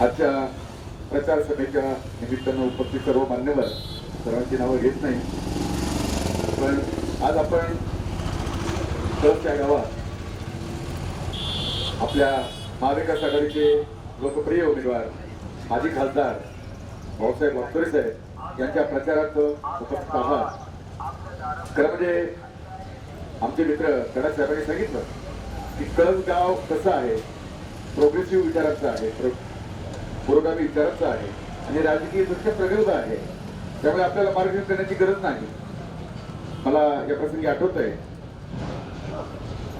आजच्या प्रचार सभेच्या निमित्तानं उपस्थित सर्व मान्यवर सर्वांची नावं घेत नाही. पण आज आपण कळसच्या गावात आपल्या महाविकास आघाडीचे लोकप्रिय उमेदवार माजी खासदार भाऊसाहेब वागचोरे साहेब यांच्या प्रचारात उपस्थित आहात. खरं म्हणजे आमचे मित्र गणेश साहेबांनी सांगितलं की कळस गाव कसं आहे? प्रोग्रेसिव्ह विचारांचं आहे. पुरोगामी विचारांचं आहे आणि राजकीय दृष्ट्या प्रगल्भ आहे. त्यामुळे आपल्याला मार्गदर्शन करण्याची गरज नाही. मला या प्रसंगी आठवत आहे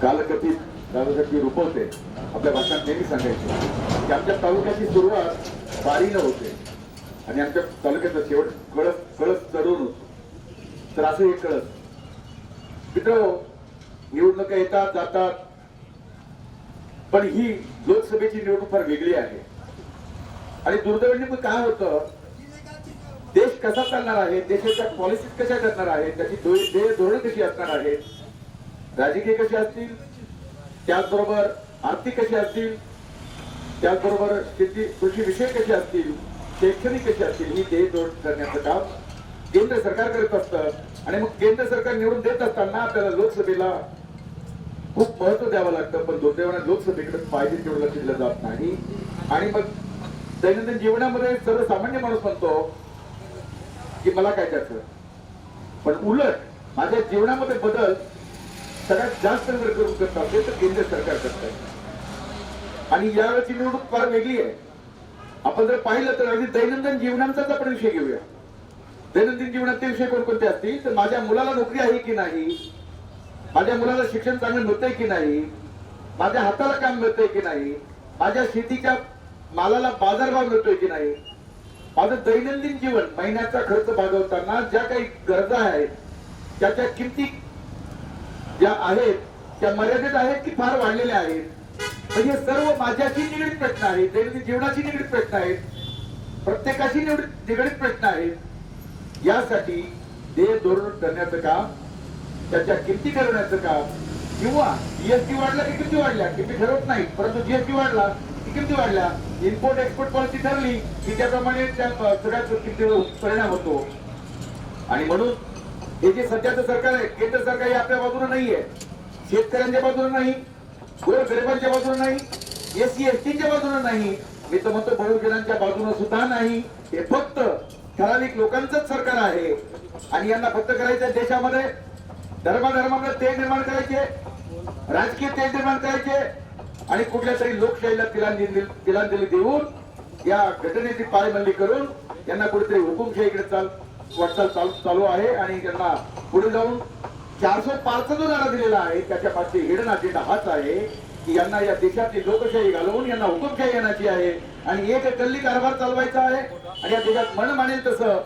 कालकथित दादासाहेब रुपवते आपल्या भाषणात नेहमी सांगायचे. की आमच्या तालुक्याची सुरुवात बारीनं होते. आणि आमच्या तालुक्याचा शेवट कळस कळस चढून होतो. तर असं हे कळस. मित्र निवडणुका येतात जातात. पण ही लोकसभेची निवडणूक फार वेगळी आहे. आणि दुर्दैवाने मग काय होतं? देश कसा चालणार आहे? देशाच्या पॉलिसीज कशा करणार आहेत त्याची ध्येय धोरण कशी असणार आहेत राजकीय कशी असतील? त्याचबरोबर आर्थिक कशी असतील? त्याचबरोबर शेती कृषी विषय कसे असतील? शैक्षणिक कसे असतील? ही ध्येय धोरण करण्याचं काम केंद्र सरकार करत असतं. आणि मग केंद्र सरकार निवडून देत असताना आपल्याला लोकसभेला खूप महत्त्व द्यावं लागतं. पण दुर्दैवाने लोकसभेकडे पाहिजे तेवढं लक्ष दिलं जात नाही. आणि मग दैनंदिन जीवनामध्ये सर्वसामान्य माणूस म्हणतो की मला काय त्याचं पण उलट माझ्या जीवनामध्ये बदल सगळ्यात जास्त जर करून करत असेल तर केंद्र सरकार करत आहे. आणि यावेळेची निवडणूक फार वेगळी आहे. आपण जर पाहिलं तर अगदी दैनंदिन जीवनांचाच आपण विषय घेऊया. दैनंदिन जीवनातले विषय कोणकोणते असतील? तर माझ्या मुलाला नोकरी आहे की नाही? माझ्या मुलाला शिक्षण चांगलं मिळतंय की नाही? माझ्या हाताला काम मिळतंय की नाही? माझ्या शेतीच्या मालाला बाजारभाव मिळतोय की नाही? माझं दैनंदिन जीवन महिन्याचा खर्च भागवताना ज्या काही गरजा आहेत त्याच्या किमती ज्या आहेत त्या मर्यादित आहेत की फार वाढलेल्या आहेत? म्हणजे सर्व माझ्याशी निगडीत प्रश्न आहेत दैनंदिन जीवनाशी निगडीत प्रश्न आहेत प्रत्येकाशी निगडीत निगडीत प्रश्न आहेत. यासाठी देय धोरण करण्याचं काम त्याच्या किमती ठरवण्याचं काम किंवा जीएसटी वाढला की किमती वाढल्या किमती ठरवत नाही परंतु जीएसटी वाढला किमती वाढला इम्पोर्ट एक्सपोर्ट पॉलिसी ठरली की त्याप्रमाणे त्या सगळ्या किमतीवर परिणाम होतो. आणि म्हणून हे जे सध्याचं सरकार आहे केंद्र सरकार हे आपल्या बाजूने नाहीये. शेतकऱ्यांच्या बाजूने नाही गोर गरिबांच्या बाजूने नाही एससी एसटीच्या बाजूने नाही. मी तर म्हणतो बहुजनांच्या बाजूने सुद्धा नाही. हे फक्त ठराविक लोकांचंच सरकार आहे. आणि यांना फक्त करायचं देशामध्ये. धर्माधर्मामध्ये तेल निर्माण करायचे. राजकीय तेल निर्माण करायचे. आणि कुठल्या तरी लोकशाहीला तिलांजली तिलांजली देऊन या घटनेची पायमल्ली करून यांना कुठेतरी हुकुमशाहीकडे चाल वाटचाल चालू चालू आहे आणि त्यांना पुढे जाऊन चारशे पाचचा जो नारा दिलेला आहे त्याच्या मागचे हिडन अजेंडा हाच आहे की यांना या देशातली लोकशाही घालवून यांना हुकुमशाही येण्याची आहे. आणि एक गल्ली कारभार चालवायचा आहे. आणि या देशात मन मानेल तसं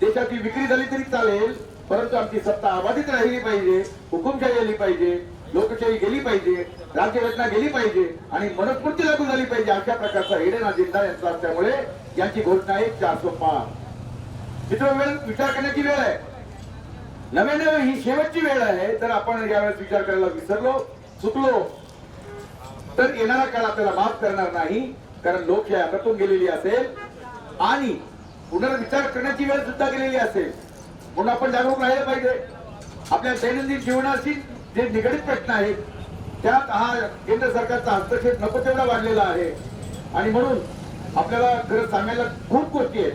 देशाची विक्री झाली तरी चालेल परंतु आमची सत्ता अबाधित राहिली पाहिजे हुकुमशाही आली पाहिजे. लोकशाही गेली पाहिजे राज्यघटना गेली पाहिजे आणि मनस्फूर्ती लागू झाली पाहिजे अशा प्रकारचा हिडन अजेंडा यांचा असल्यामुळे यांची घोषणा आहे चारशे पाच. मित्र वेळ विचार करण्याची वेळ आहे. नव्याने ही शेवटची वेळ आहे तर आपण यावेळेस विचार करायला विसरलो चुकलो. तर येणारा काळ आपल्याला माफ करणार नाही कारण लोकशाही हातातून गेलेली असेल आणि पुनर्विचार करण्याची वेळ सुद्धा गेलेली असेल. म्हणून आपण जागरूक राहिलं पाहिजे. आपल्या दैनंदिन जीवनाशी जे निगडीत प्रश्न आहेत त्यात हा केंद्र सरकारचा हस्तक्षेप नको तेवढा वाढलेला आहे. आणि म्हणून आपल्याला खरं सांगायला खूप गोष्टी आहेत.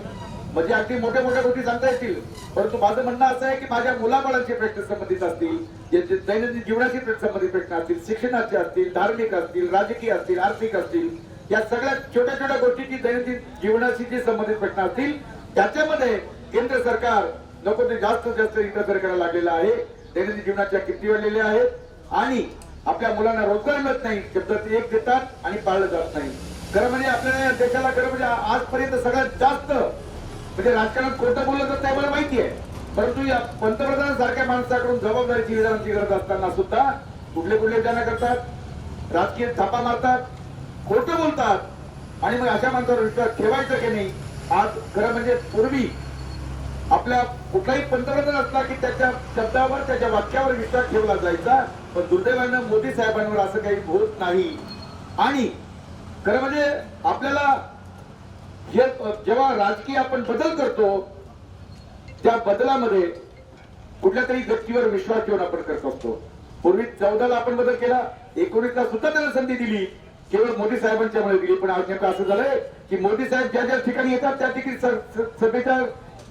म्हणजे अगदी मोठ्या मोठ्या गोष्टी सांगता येतील. परंतु माझं म्हणणं असं आहे की माझ्या मुलाबाळांचे प्रश्न संबंधित असतील दैनंदिन जीवनाशी संबंधित प्रश्न असतील शिक्षणाचे असतील धार्मिक असतील राजकीय असतील आर्थिक असतील या सगळ्या छोट्या छोट्या गोष्टीची दैनंदिन जीवनाशी जे संबंधित प्रश्न असतील त्याच्यामध्ये केंद्र सरकार नको ते जास्त जास्त इंटरफेअर करायला लागलेलं आहे. दैनंदिन जीवनाच्या किमती वाढलेल्या आहेत आणि आपल्या मुलांना रोजगार मिळत नाही. शब्द ते एक देतात आणि पाळलं जात नाही. खरं म्हणजे आपल्या या देशाला खरं म्हणजे आजपर्यंत सगळ्यात जास्त म्हणजे राजकारणात कोणतं बोललं जात नाही मला माहिती आहे. परंतु या पंतप्रधानांसारख्या माणसाकडून जबाबदारीची विधानाची गरज असताना सुद्धा कुठले कुठले त्यांना करतात? राजकीय थापा मारतात खोटं बोलतात. आणि मग अशा माणसावर विश्वास ठेवायचा की नाही? आज खरं म्हणजे पूर्वी आपल्या कुठलाही पंतप्रधान असला की त्याच्या शब्दावर त्याच्या वाक्यावर विश्वास ठेवला जायचा. पण दुर्दैवानं मोदी साहेबांवर असं काही होत नाही. आणि खरं म्हणजे आपल्याला जेव्हा राजकीय आपण बदल करतो त्या बदलामध्ये कुठल्या तरी व्यक्तीवर विश्वास ठेवून आपण करत असतो. पूर्वी चौदाला आपण बदल केला एकोणीसला सुद्धा त्यांना संधी दिली. केवळ मोदी साहेबांच्यामुळे दिली. पण आज नेमकं असं झालंय की मोदी साहेब ज्या ज्या ठिकाणी येतात त्या ठिकाणी स- सभेच्या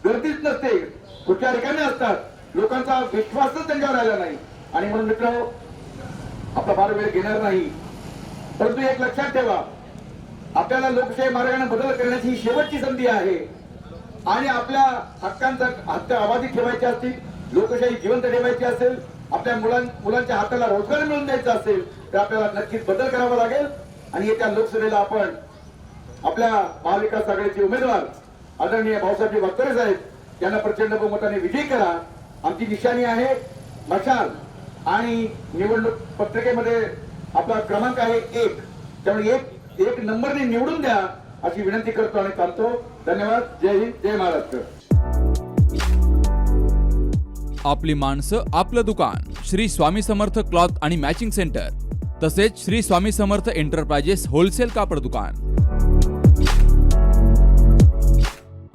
गर्दीच नसते. कुठल्या ठिकाणी असतात. लोकांचा विश्वासच त्यांच्यावर राहिला नाही. आणि म्हणून मित्र आपला फार वेळ घेणार नाही. परंतु एक लक्षात ठेवा. आपल्याला लोकशाही मार्गाने बदल करण्याची ही शेवटची संधी आहे. आणि आपल्या हक्कांचा हक्क आबादी ठेवायचे असतील लोकशाही जिवंत ठेवायची असेल आपल्या मुलां मुलांच्या हाताला रोजगार मिळवून द्यायचा असेल तर आपल्याला नक्कीच बदल करावा लागेल. आणि येत्या लोकसभेला आपण आपल्या महाविकास आघाडीचे उमेदवार आदरणीय भाऊसाहेब वागतरे साहेब यांना प्रचंड बहुमताने विजयी करा. आमची निशाणी आहे मशाल आणि निवडणूक पत्रिकेमध्ये आपला क्रमांक आहे एक. त्यामुळे एक एक नंबरने निवडून द्या अशी विनंती करतो आणि थांबतो. धन्यवाद. जय हिंद जय महाराष्ट्र. आपली माणसं आपलं दुकान. श्री स्वामी समर्थ क्लॉथ आणि मॅचिंग सेंटर. तसेच श्री स्वामी समर्थ एंटरप्राइजेस होलसेल कापड दुकान.